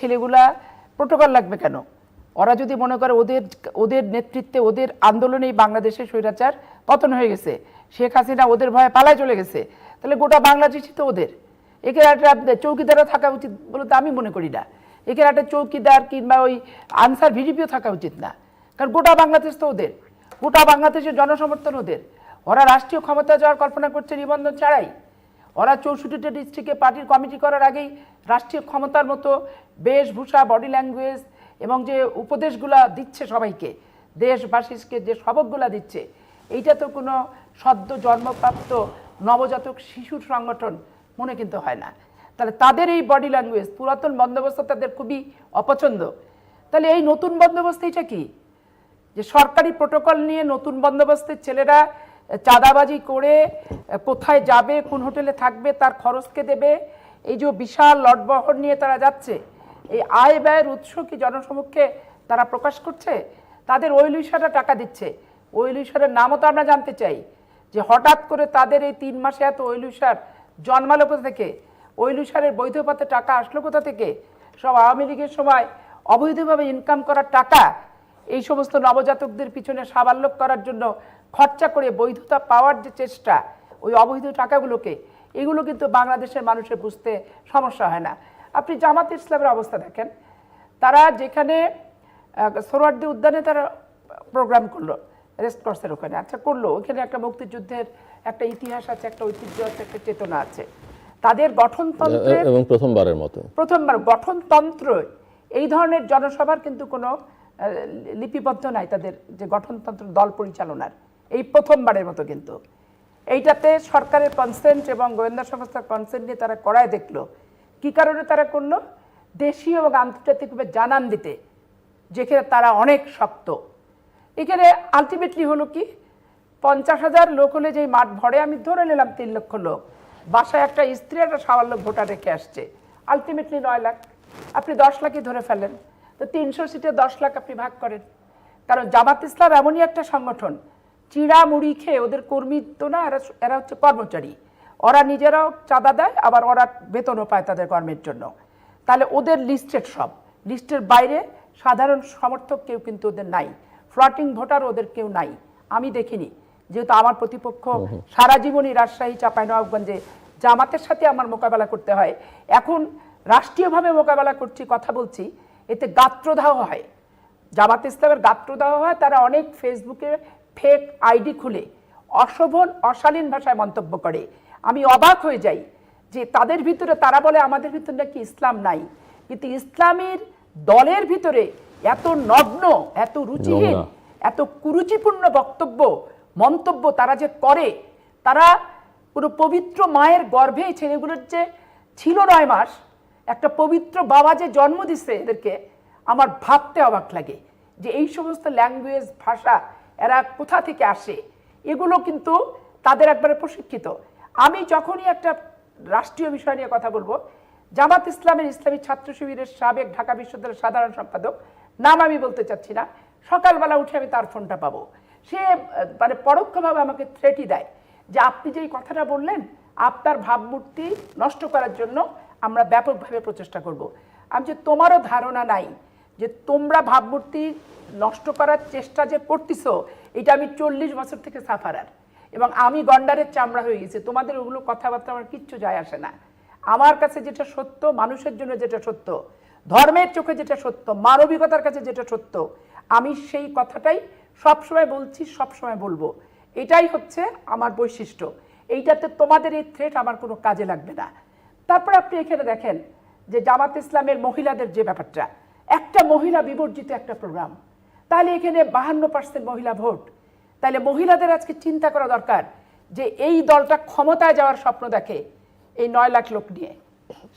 ছেলেগুলা protocol লাগবে কেন? ওরা যদি মনে করে ওদের ওদের নেতৃত্বে, ওদের আন্দোলনেই বাংলাদেশের স্বৈরাচার পতন হয়ে গেছে, শেখ হাসিনা ওদের ভয়ে পালায় চলে গেছে, তাহলে গোটা বাংলাদেশই তো ওদের। একে একটা চৌকিদারও থাকা উচিত বলে তো আমি মনে করি না। একে একটা চৌকিদার কিংবা ওই আনসার ভিডিপিও থাকা উচিত না। কারণ গোটা বাংলাদেশ তো ওদের। গোটা বাংলাদেশের জনসমর্থন ওদের। ওরা রাষ্ট্রীয় ক্ষমতা যাওয়ার কল্পনা করছে নিবন্ধন ছাড়াই। ওরা চৌষট্টিটা ডিস্ট্রিক্টে পার্টির কমিটি করার আগেই রাষ্ট্রীয় ক্ষমতার মতো বেশভূষা বডি ল্যাঙ্গুয়েজ এবং যে উপদেশগুলা দিচ্ছে সবাইকে, দেশবাসীকে যে সবকগুলা দিচ্ছে, এইটা তো কোনো সদ্য জন্মপ্রাপ্ত নবজাতক শিশুর সংগঠন মনে কিন্তু হয় না। তাহলে তাদের এই বডি ল্যাঙ্গুয়েজ পুরাতন বন্দোবস্ত তাদের খুবই অপছন্দ। তাহলে এই নতুন বন্দোবস্ত এটা কি? যে সরকারি প্রোটোকল নিয়ে নতুন বন্দোবস্তের ছেলেরা চাঁদাবাজি করে কোথায় যাবে, কোন হোটেলে থাকবে, তার খরচকে দেবে, এই যে বিশাল লটবহর নিয়ে তারা যাচ্ছে, এই আয় ব্যয়ের উৎস কি জনসমক্ষে তারা প্রকাশ করছে? তাদের ওইলিশারা টাকা দিচ্ছে। ওইলিশারের নামও তো আমরা জানতে চাই, যে হঠাৎ করে তাদের এই তিন মাসে এত ওইলিশার জন্মালো কোথা থেকে? ওই বৈধ পথে টাকা আসলো কোথা থেকে? সব আওয়ামী লীগের সময় অবৈধভাবে ইনকাম করার টাকা এই সমস্ত নবজাতকদের পিছনে সাবাল্যক করার জন্য খরচা করে বৈধতা পাওয়ার যে চেষ্টা ওই অবৈধ টাকাগুলোকে এগুলো কিন্তু বাংলাদেশের মানুষের বুঝতে সমস্যা হয় না। আপনি জামাত ইসলামের অবস্থা দেখেন তারা যেখানে আহ, সোহরাওয়ার্দী উদ্যানে তারা প্রোগ্রাম করল রেস্ট কোর্সের ওখানে। আচ্ছা করল ওখানে একটা মুক্তিযুদ্ধের একটা ইতিহাস আছে একটা ঐতিহ্য আছে একটা চেতনা আছে। তাদের গঠনতন্ত্রের এবং প্রথমবারের মতো। প্রথমবার গঠনতন্ত্র এই ধরনের জনসভার কিন্তু কোনো লিপিবদ্ধ নাই তাদের যে গঠনতন্ত্র দল পরিচালনার। এই প্রথমবারের মতো কিন্তু। এইটাতে সরকারের কনসেন্ট এবং গোয়েন্দা সংস্থার কনসেন্ট নিয়ে তারা করায় দেখল। কি কারণে তারা করল? দেশীয় এবং আন্তর্জাতিকভাবে জানান দিতে, যেখানে তারা অনেক শক্ত। এখানে আলটিমেটলি হলো কি? পঞ্চাশ হাজার লোক হলে যেই মাঠ ভরে আমি ধরে নিলাম তিন লক্ষ লোক। বাসায় একটা স্ত্রী একটা সাবার লোক ভোটার রেখে আসছে। আলটিমেটলি নয় লাখ। আপনি দশ লাখই ধরে ফেলেন। তো তিনশো সিটে দশ লাখ আপনি ভাগ করেন। কারণ জামাত ইসলাম এমনই একটা সংগঠন চিড়া মুড়ি খেয়ে ওদের কর্মী তো না এরা এরা হচ্ছে কর্মচারী। ওরা নিজেরাও চাঁদা দেয় আবার ওরা বেতনও পায় তাদের কর্মের জন্য। তাহলে ওদের লিস্টেড সব। লিস্টের বাইরে সাধারণ সমর্থক কেউ কিন্তু ওদের নাই। ফ্লটিং ভোটার ওদের কেউ নাই। আমি দেখিনি। যেহেতু আমার প্রতিপক্ষ সারা জীবনই রাজশাহী চাঁপাইনবাবগঞ্জে জামাতের সাথে আমার মোকাবেলা করতে হয়। এখন রাষ্ট্রীয়ভাবে মোকাবেলা করছি কথা বলছি। এতে গাত্রদাহ হয়। জামাত ইসলামের গাত্রদাহ হয় তারা অনেক ফেসবুকে ফেক আইডি খুলে অশোভন অশালীন ভাষায় মন্তব্য করে। আমি অবাক হয়ে যাই যে তাদের ভিতরে তারা বলে আমাদের ভিতরে নাকি ইসলাম নাই। কিন্তু ইসলামের দলের ভিতরে এত নগ্ন এত রুচিহীন। এত কুরুচিপূর্ণ বক্তব্য মন্তব্য তারা যে করে তারা কোনো পবিত্র মায়ের গর্ভে ছেলেগুলোর যে ছিল নয় মাস একটা পবিত্র বাবা যে জন্ম দিচ্ছে এদেরকে, আমার ভাবতে অবাক লাগে যে এই সমস্ত ল্যাঙ্গুয়েজ ভাষা এরা কোথা থেকে আসে? এগুলো কিন্তু তাদের একবারে প্রশিক্ষিত। আমি যখনই একটা রাষ্ট্রীয় বিষয় নিয়ে কথা বলব, জামাত ইসলামের ইসলামী ছাত্র শিবিরের সাবেক ঢাকা বিশ্ববিদ্যালয়ের সাধারণ সম্পাদক, নাম আমি বলতে চাচ্ছি না, সকালবেলা উঠে আমি তার ফোনটা পাবো। সে মানে পরোক্ষভাবে আমাকে থ্রেটই দেয় যে আপনি যেই কথাটা বললেন, আপনার ভাবমূর্তি নষ্ট করার জন্য আমরা ব্যাপকভাবে প্রচেষ্টা করব। আমি যে তোমারও ধারণা নাই যে তোমরা ভাবমূর্তি নষ্ট করার চেষ্টা যে করতেছো, এটা আমি চল্লিশ বছর থেকে সাফারার এবং আমি গন্ডারের চামড়া হয়ে গেছি, তোমাদের ওগুলো কথাবার্তা আমার কিচ্ছু যায় আসে না। আমার কাছে যেটা সত্য, মানুষের জন্য যেটা সত্য, ধর্মের চোখে যেটা সত্য, মানবিকতার কাছে যেটা সত্য, আমি সেই কথাটাই সবসময় বলছি, সবসময় বলব। এটাই হচ্ছে আমার বৈশিষ্ট্য। এইটাতে তোমাদের এই থ্রেট আমার কোনো কাজে লাগবে না। তারপর আপনি এখানে দেখেন যে জামাত ইসলামের মহিলাদের যে ব্যাপারটা, একটা মহিলা বিবর্জিত একটা প্রোগ্রাম, তাহলে এখানে বাহান্ন পার্সেন্ট মহিলা ভোট। তাহলে মহিলাদের আজকে চিন্তা করা দরকার যে এই দলটা ক্ষমতায় যাওয়ার স্বপ্ন দেখে এই নয় লাখ লোক নিয়ে।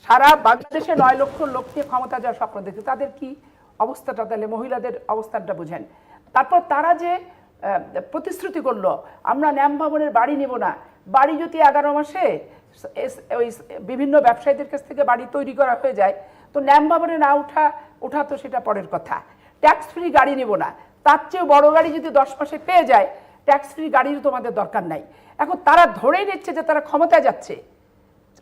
সারা বাংলাদেশে নয় লক্ষ লোক নিয়ে ক্ষমতা যাওয়ার স্বপ্ন দেখে, তাদের কি অবস্থাটা? তাহলে মহিলাদের অবস্থানটা বোঝেন। তারপর তারা যে প্রতিশ্রুতি করল, আমরা ন্যাম ভবনের বাড়ি নেব না, বাড়ি যদি এগারো মাসে ওই বিভিন্ন ব্যবসায়ীদের কাছ থেকে বাড়ি তৈরি করা হয়ে যায়, তো ন্যাম ভবনে না উঠা, ওঠা তো সেটা পরের কথা। ট্যাক্স ফ্রি গাড়ি নেব না। তার চেয়েও বড় গাড়ি যদি দশ মাসে পেয়ে যায় ট্যাক্স ফ্রি গাড়ির তোমাদের দরকার নাই। এখন তারা ধরেই নিচ্ছে যে তারা ক্ষমতায় যাচ্ছে।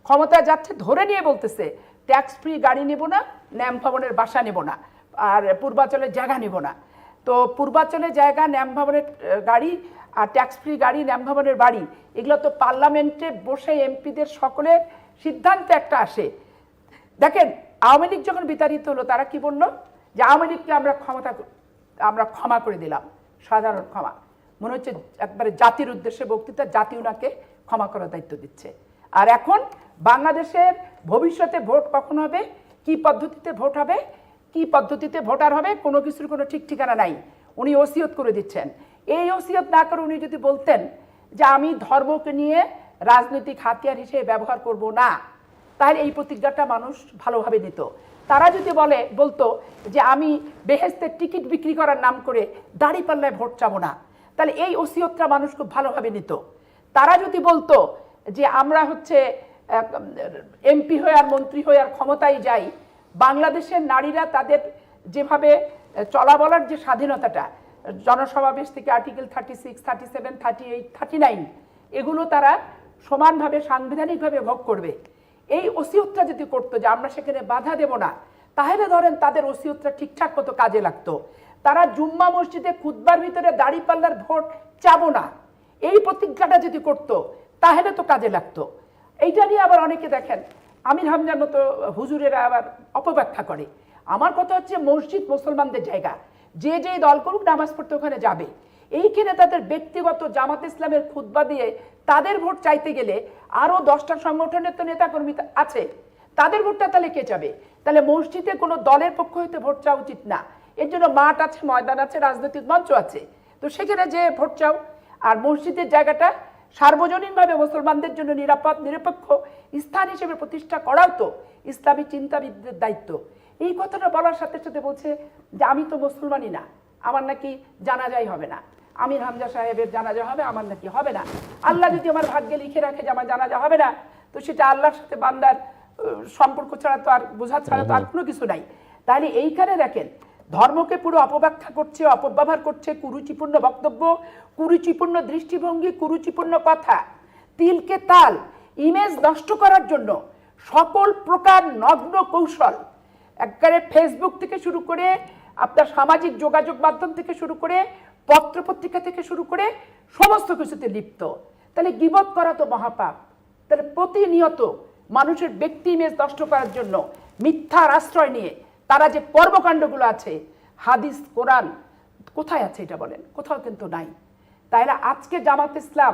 ক্ষমতায় যাচ্ছে, ধরে নিয়ে বলতেছে ট্যাক্স ফ্রি গাড়ি নেব না, ন্যাম ভবনের বাসা নেব না, আর পূর্বাচলের জায়গা নেব না। তো পূর্বাচলের জায়গা ন্যাম ভবনের গাড়ি আর ট্যাক্স ফ্রি গাড়ি ন্যাম ভবনের বাড়ি, এগুলো তো পার্লামেন্টে বসে এমপিদের সকলের সিদ্ধান্ত একটা আসে। দেখেন, আওয়ামী লীগ যখন বিতাড়িত হলো, তারা কি বলল? যে আওয়ামী লীগকে আমরা ক্ষমতা আমরা ক্ষমা করে দিলাম, সাধারণ ক্ষমা। মনে হচ্ছে একবারে জাতির উদ্দেশ্যে বক্তৃতা, জাতি ওনাকে ক্ষমা করার দায়িত্ব দিচ্ছে। আর এখন বাংলাদেশের ভবিষ্যতে ভোট কখন হবে? কি পদ্ধতিতে ভোট হবে? কি পদ্ধতিতে ভোটার হবে, কোনো কিছুর কোনো ঠিক ঠিকানা নাই। উনি ওসিয়ত করে দিচ্ছেন। এই ওসিয়ত না করে উনি যদি বলতেন যে আমি ধর্মকে নিয়ে রাজনৈতিক হাতিয়ার হিসেবে ব্যবহার করব না, তাহলে এই প্রতিজ্ঞাটা মানুষ ভালোভাবে নিত। তারা যদি বলে, বলতো যে আমি বেহেস্তের টিকিট বিক্রি করার নাম করে দাড়ি পাল্লায় ভোট চাবো না, তাহলে এই ওসিয়তটা মানুষ খুব ভালোভাবে নিত। তারা যদি বলতো যে আমরা হচ্ছে এমপি হয়ে আর মন্ত্রী হয়ে আর ক্ষমতায় যাই বাংলাদেশের নারীরা তাদের যেভাবে, চলা বলার যে স্বাধীনতাটা, জনসমাবেশ থেকে article thirty six thirty seven thirty eight thirty nine এগুলো তারা সমানভাবে, সাংবিধানিকভাবে ভোগ করবে। এই ওসিয়তটা যদি করতো যে আমরা সেখানে বাধা দেব না, তাহলে ধরেন তাদের ওসিয়তটা ঠিকঠাক মতো কাজে লাগতো। তারা জুম্মা মসজিদে খুদ্বার ভিতরে দাড়ি পাল্লার ভোট চাবো না। এই প্রতিজ্ঞাটা যদি করতো, তাহলে তো কাজে লাগতো। এইটা নিয়ে আবার অনেকে দেখেন আমির হামজার মতো হুজুরেরা আবার অপব্যাখ্যা করে। আমার কথা হচ্ছে মসজিদ মুসলমানদের জায়গা। যে যে দল করুক নামাজ পড়তে ওখানে যাবে। এইখানে তাদের ব্যক্তিগত জামাত ইসলামের খুদ্া দিয়ে তাদের ভোট চাইতে গেলে আরও দশটা সংগঠনের তো নেতাকর্মী আছে। তাদের ভোটটা তাহলে কে যাবে তাহলে মসজিদে কোনো দলের পক্ষ হইতে ভোট চাওয়া উচিত না। এর জন্য মাঠ আছে, ময়দান আছে, রাজনৈতিক মঞ্চ আছে। তো সেখানে যে ভোট চাও। আর মসজিদের জায়গাটা সার্বজনীনভাবে মুসলমানদের জন্য নিরাপদ নিরপেক্ষ স্থান হিসেবে প্রতিষ্ঠা করাও তো ইসলামী চিন্তাবিদদের দায়িত্ব। এই কথাটা বলার সাথে সাথে বলছে যে আমি তো মুসলমানই না আমার নাকি জানাজাই হবে না। আমির হামজা সাহেবের জানাজা হবে আমার নাকি হবে না। আল্লাহ যদি আমার ভাগ্যে লিখে রাখে যে আমার জানাজা হবে না তো সেটা আল্লাহর সাথে বান্দার সম্পর্ক ছাড়া তো আর বোঝা ছাড়া তো আর কোনো কিছু নাই। তাহলে এইখানে দেখেন ধর্মকে পুরো অপব্যাখ্যা করছে, অপব্যবহার করছে, কুরুচিপূর্ণ বক্তব্য, কুরুচিপূর্ণ দৃষ্টিভঙ্গি, কুরুচিপূর্ণ কথা, তিলকে তাল, ইমেজ নষ্ট করার জন্য সকল প্রকার নগ্ন কৌশল, একবারে ফেসবুক থেকে শুরু করে আপনার সামাজিক যোগাযোগ মাধ্যম থেকে শুরু করে পত্রপত্রিকা থেকে শুরু করে সমস্ত কিছুতে লিপ্ত। তাহলে গিবত করা তো মহাপাপ। তাহলে প্রতিনিয়ত মানুষের ব্যক্তি ইমেজ নষ্ট করার জন্য মিথ্যার আশ্রয় নিয়ে তারা যে কর্মকাণ্ডগুলো আছে, হাদিস, কোরআন, কোথায় আছে এটা বলেন? কোথাও কিন্তু নাই। তাইলে আজকে জামাত ইসলাম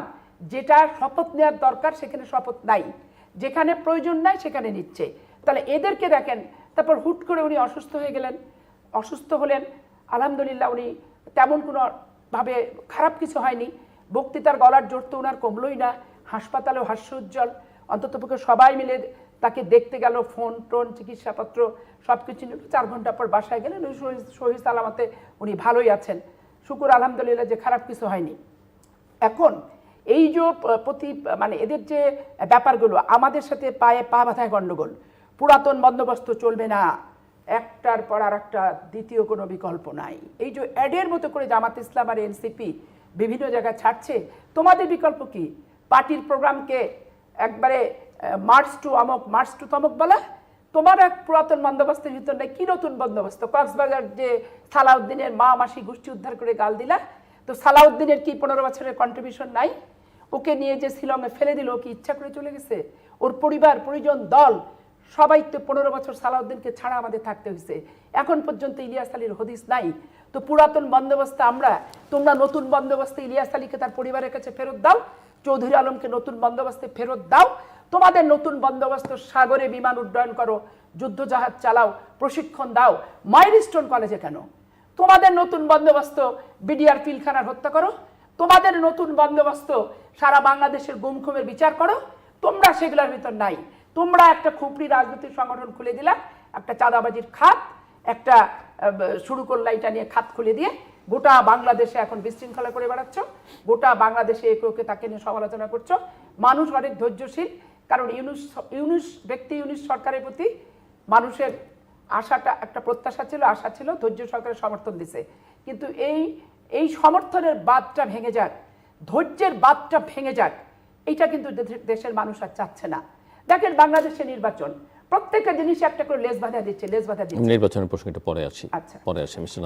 যেটা শপথ নেওয়ার দরকার, সেখানে শপথ নাই। যেখানে প্রয়োজন নাই, সেখানে নিচ্ছে। তাহলে এদেরকে দেখেন, তারপর হুট করে উনি অসুস্থ হয়ে গেলেন। অসুস্থ হলেন, আলহামদুলিল্লাহ উনি তেমন কোনো ভাবে খারাপ কিছু হয়নি। বক্তৃতার গলার জোর তো ওনার কমলই না। হাসপাতালেও হাস্য উজ্জ্বল অন্ততপক্ষে সবাই মিলে তাকে দেখতে গেল, ফোন টোন, চিকিৎসাপত্র সব কিছু নিল। চার ঘণ্টা পর বাসায় গেলেন। সহি- সহি সালামাতে উনি ভালোই আছেন। শুকুর, আলহামদুলিল্লাহ যে খারাপ কিছু হয়নি। এখন এই যে প্রতি মানে এদের যে ব্যাপারগুলো, আমাদের সাথে পায়ে পা বাঁধায় গণ্ডগোল পুরাতন বন্দোবস্ত চলবে না। একটার পর আর একটা দ্বিতীয় কোনো বিকল্প নাই। এই যে অ্যাডের মতো করে জামাত ইসলাম আর এনসিপি বিভিন্ন জায়গায় ছাড়ছে, তোমাদের বিকল্প কি? পার্টির প্রোগ্রামকে একবারে মার্চ টু আমক, মার্চ টু তমক বলা? তোমার এক পুরাতন বন্দোবস্তের ভিতর নেই কি নতুন বন্দোবস্ত? কক্সবাজার যে সালাউদ্দিনের মা মাসি গোষ্ঠী উদ্ধার করে গাল দিলা। তো সালাউদ্দিনের কি পনেরো বছরের কন্ট্রিবিউশন নাই? ওকে নিয়ে যে শিলংয়ে ফেলে দিল কি ইচ্ছা করে চলে গেছে? ওর পরিবার, পরিজন, দল সবাই তো পনেরো বছর সালাউদ্দিনকে ছাড়া আমাদের থাকতে হয়েছে। এখন পর্যন্ত ইলিয়াস আলীর হদিস নাই। তো পুরাতন বন্দোবস্ত আমরা, তোমরা নতুন বন্দোবস্তে ইলিয়াস আলীকে তার পরিবারের কাছে ফেরত দাও, চৌধুরী আলমকে নতুন বন্দোবস্তে ফেরত দাও, তোমাদের নতুন বন্দোবস্ত সাগরে বিমান উড্ডয়ন করো, যুদ্ধজাহাজ চালাও, প্রশিক্ষণ দাও, মাইলস্টোন কলেজে কেন? তোমাদের নতুন বন্দোবস্ত বিডিআর পিলখানার হত্যা করো, তোমাদের নতুন বন্দোবস্ত সারা বাংলাদেশের গুমখুমের বিচার করো, তোমরা সেগুলোর ভিতর নাই। তোমরা একটা খুপড়ি রাজনৈতিক সংগঠন খুলে দিলা, একটা চাঁদাবাজির খাত, একটা শুরু করলা এটা নিয়ে খাত খুলে দিয়ে গোটা বাংলাদেশে এখন বিশৃঙ্খলা করে বেড়াচ্ছ, গোটা বাংলাদেশে একে ওকে তাকে নিয়ে সমালোচনা করছ। মানুষ অনেক ধৈর্যশীল, কারণ ইউনুস ইউনুস, ব্যক্তি ইউনুস সরকারের প্রতি মানুষের আশাটা, একটা প্রত্যাশা ছিল, আশা ছিল ধৈর্য সরকারের সমর্থন দিছে। কিন্তু এই এই সমর্থনের বাদটা ভেঙে যাক, ধৈর্যের বাদটা ভেঙে যাক, এইটা কিন্তু দেশের মানুষ আর চাচ্ছে না। দেখেন বাংলাদেশের নির্বাচন প্রত্যেকটা জিনিস একটা করে লেস বাধা দিচ্ছে লেস বাধা দিচ্ছে নির্বাচনের প্রসঙ্গটা পরে আছি আচ্ছা। পরে আসি মিস্টার